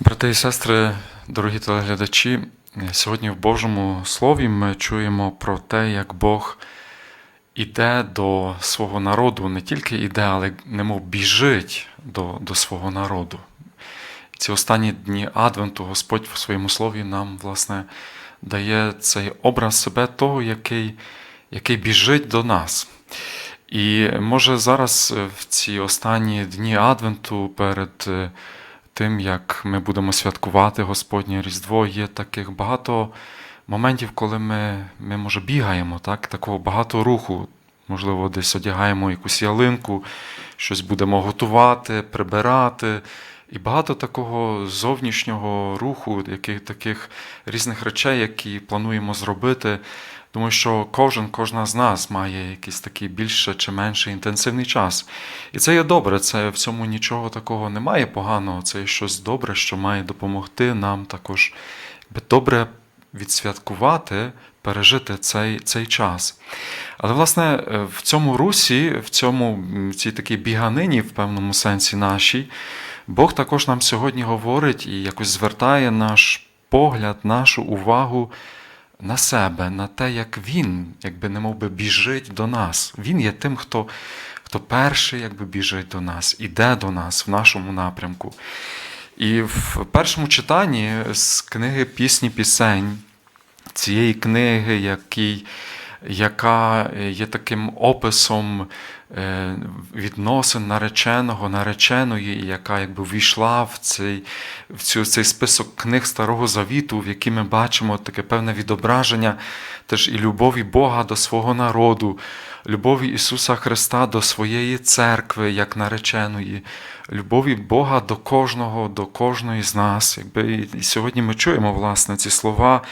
Брати і сестри, дорогі телеглядачі, сьогодні в Божому Слові ми чуємо про те, як Бог іде до свого народу, не тільки іде, але немов біжить до, до свого народу. Ці останні дні Адвенту Господь в своєму слові нам, власне, дає цей образ себе того, який, який біжить до нас. І може зараз в ці останні дні Адвенту перед тим, як ми будемо святкувати Господнє Різдво, є таких багато моментів, коли ми, ми може, бігаємо, так? такого багато руху. Можливо, десь одягаємо якусь ялинку, щось будемо готувати, прибирати. І багато такого зовнішнього руху, яких таких різних речей, які плануємо зробити. Тому що кожен, кожна з нас має якийсь такий більше чи менше інтенсивний час. І це є добре, це в цьому нічого такого немає поганого. Це є щось добре, що має допомогти нам також добре відсвяткувати, пережити цей, цей час. Але, власне, в цьому русі, в цьому в цій такій біганині, в певному сенсі нашій, Бог також нам сьогодні говорить і якось звертає наш погляд, нашу увагу на себе, на те, як Він, якби не би, біжить до нас. Він є тим, хто, хто перший якби, біжить до нас, іде до нас в нашому напрямку. І в першому читанні з книги Пісні пісень, цієї книги, який, яка є таким описом е, відносин нареченого, нареченої, яка якби війшла в цей, в цю, цей список книг Старого Завіту, в якій ми бачимо таке певне відображення теж і любові Бога до свого народу, любові Ісуса Христа до своєї церкви, як нареченої, любові Бога до кожного, до кожної з нас. Якби, І сьогодні ми чуємо власне ці слова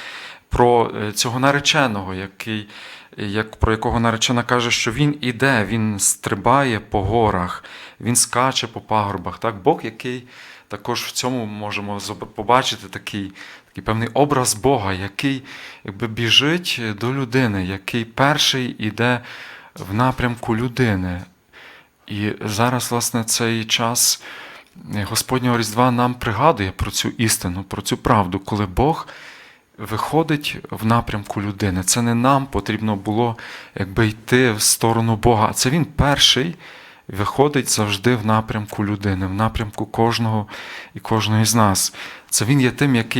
про е, цього нареченого, який, як, про якого наречена каже, що він іде, він стрибає по горах, він скаче по пагорбах. Так? Бог, який також в цьому можемо побачити такий, такий певний образ Бога, який якби біжить до людини, який перший іде в напрямку людини. І зараз, власне, цей час Господнього Різдва нам пригадує про цю істину, про цю правду, коли Бог виходить в напрямку людини. Це не нам потрібно було якби йти в сторону Бога, це Він перший виходить завжди в напрямку людини, в напрямку кожного і кожної з нас. Це Він є тим, який